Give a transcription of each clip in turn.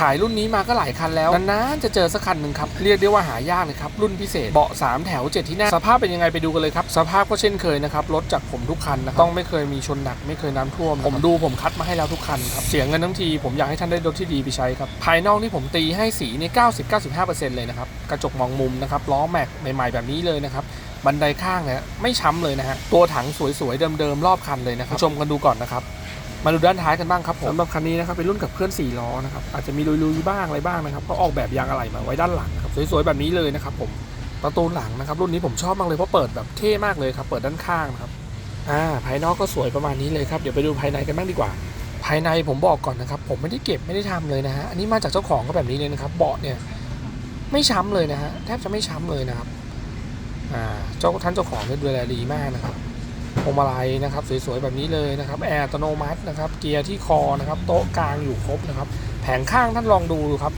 ขายรุ่นนี้มาก็หลายคันแล้วนานๆจะเจอสักคันหนึ่งครับเรียกได้ว่าหายากเลยครับรุ่นพิเศษเบาะ3แถว7ที่นั่งสภาพเป็นยังไงไปดูกันเลยครับสภาพก็เช่นเคยนะครับรถจากผมทุกคันนะครับต้องไม่เคยมีชนหนักไม่เคยน้ำท่วม ผมดูผมคัดมาให้แล้วทุกคันครับเสียเงินทั้งทีผมอยากให้ท่านได้รถที่ดีไปใช้ครับภายนอกนี่ผมตีให้สีเนี่ย90-95%เลยนะครับกระจกมองมุมนะครับล้อแม็กใหม่ๆแบบนี้เลยนะครับบันไดข้างเนี่ยไม่ช้ำเลยนะฮะตัวถังสวยๆเดิมๆรอบคันเลยนะครับชมกันดูก่อนนะครับ มาดูด้านท้ายกันบ้างครับผมสำหรับคันนี้นะครับเป็นรุ่นกับเคลื่อน4ล้อนะครับอาจจะมีลุยๆบ้างอะไรบ้างนะครับก็ออกแบบยางอะไหล่มาไว้ด้านหลังครับสวยๆแบบนี้เลยนะครับผมประตูหลังนะครับรุ่นนี้ผมชอบมากเลยเพราะเปิดแบบเท่มากเลยครับเปิดด้านข้างนะครับอ่าภายนอกก็สวยประมาณนี้เลยครับเดี๋ยวไปดูภายในกันบ้างดีกว่า ภายในผมบอกก่อนนะครับ ผมไม่ได้เก็บไม่ได้ทำเลยนะฮะอันนี้มาจากเจ้าของก็แบบนี้เลยนะครับ เบาะเนี่ยไม่ช้ำเลยนะฮะแทบจะไม่ช้ำเลยนะครับอ่าเจ้าท่านเจ้าของดูแลดีมากนะครับ พวงมาลัยนะครับสวยๆแบบนี้เลยนะครับแอร์อัตโนมัตินะครับเกียร์ที่คอนะครับโต๊ะกลางอยู่ครบนะครับแผงข้างท่านลองดูดูครับ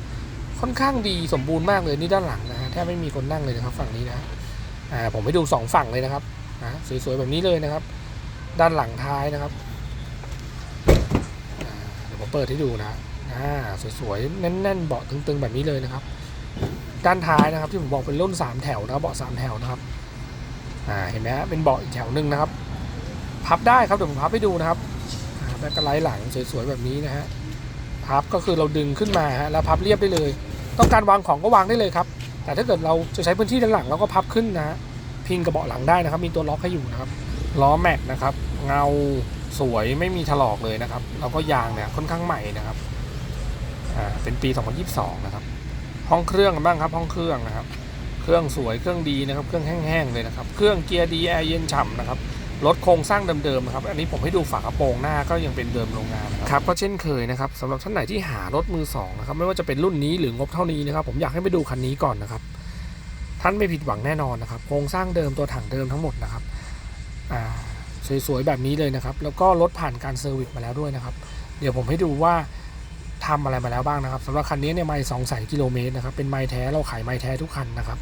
ค่อนข้างดีสมบูรณ์มากเลยนี่ด้านหลังนะฮะแทบไม่มีคนนั่งเลยนะครับฝั่งนี้นะอ่าผมให้ดูสองฝั่งเลยนะครับนะสวยๆแบบนี้เลยนะครับ ด้านหลังท้ายนะครับอ่าเดี๋ยวผมเปิดให้ดูนะอ่าสวยๆแน่นๆเบาะตึงๆแบบนี้เลยนะครับ ด้านท้ายนะครับที่ผมบอกเป็นรุ่น 3 แถวนะครับเบาะ3แถวนะครับอ่าเห็นไหมฮะเป็นเบาะอีกแถวหนึ่งนะครับ พับได้ครับเดี๋ยวผมพับให้ดูนะครับแบ็กไลท์หลังสวยๆแบบนี้นะฮะพับก็คือเราดึงขึ้นมาฮะแล้วพับเรียบได้เลย ต้องการวางของก็วางได้เลยครับ แต่ถ้าเกิดเราจะใช้พื้นที่ด้านหลังเราก็พับขึ้นนะฮะพิงกับเบาะหลังได้นะครับ มีตัวล็อกให้อยู่นะครับล้อแม็กนะครับ เงาสวยไม่มีถลอกเลยนะครับ แล้วก็ยางเนี่ยค่อนข้างใหม่นะครับอ่าเป็นปี 2022 นะครับ ห้องเครื่องกันบ้างครับ ห้องเครื่องนะครับ เครื่องสวยเครื่องดีนะครับ เครื่องแห้งๆเลยนะครับ เครื่องเกียร์ดีแอร์เย็นฉ่ำนะครับ รถโครงสร้างเดิมๆนะครับ อันนี้ผมให้ดูฝากระโปรงหน้าก็ยังเป็นเดิมโรงงานครับ ก็เช่นเคยนะครับสำหรับท่านไหนที่หารถมือสองนะครับไม่ว่าจะเป็นรุ่นนี้หรืองบเท่านี้นะครับ ผมอยากให้ไปดูคันนี้ก่อนนะครับ ท่านไม่ผิดหวังแน่นอนนะครับ โครงสร้างเดิมตัวถังเดิมทั้งหมดนะครับอ่าสวยๆแบบนี้เลยนะครับ แล้วก็รถผ่านการเซอร์วิสมาแล้วด้วยนะครับ เดี๋ยวผมให้ดูว่าทำอะไรมาแล้วบ้างนะครับสำหรับคันนี้เนี่ยไม่สองแสนกิโลเมตรนะครับเป็นไม้แท้เราขายไม้แท้ทุกคันนะครับ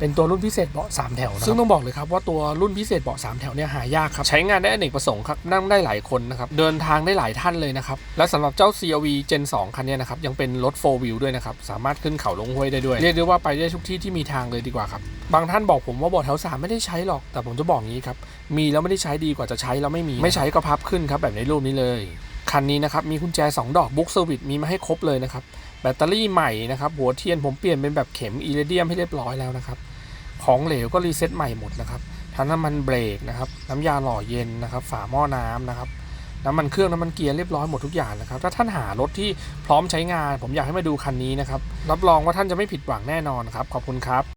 เป็นตัวรุ่นพิเศษเบาะ3แถวนะครับซึ่งต้องบอกเลยครับว่าตัวรุ่นพิเศษเบาะ3แถวเนี่ยหายากครับใช้งานได้อเนกประสงค์ครับนั่งได้หลายคนนะครับเดินทางได้หลายท่านเลยนะครับและสำหรับเจ้า CRV Gen 2 คันเนี้นะครับยังเป็นรถ4 wheel ด้วยนะครับสามารถขึ้นเขาลงห้วยได้ด้วย เรียกได้ว่าไปได้ทุกที่ที่มีทางเลยดีกว่าครับบางท่านบอกผมว่าเบาะแถวสามไม่ได้ใช้หรอก แต่ผมจะบอกงี้ครับมีแล้วไม่ได้ใช้ดีกว่าจะใช้แล้วไม่มี ไม่ใช้ก็พับขึ้นครับแบบในรูปนี้เลยคันนี้นะครับมีกุญแจ 2 ดอกบุ๊กเซอร์วิสมีมาให้ครบเลยนะครับแบตเตอรี่ใหม่นะครับหัวเทียนผมเปลี่ยนเป็นแบบเข็มอีเรเดียมให้เรียบร้อยแล้วนะครับ ของเหลวก็รีเซ็ตใหม่หมดนะครับทั้งน้ำมันเบรกนะครับ น้ำยาหล่อเย็นนะครับ ฝาหม้อน้ำนะครับน้ำมันเครื่องน้ำมันเกียร์เรียบร้อยหมดทุกอย่างนะครับถ้าท่านหารถที่พร้อมใช้งาน ผมอยากให้มาดูคันนี้นะครับรับรองว่าท่านจะไม่ผิดหวังแน่นอนครับขอบคุณครับ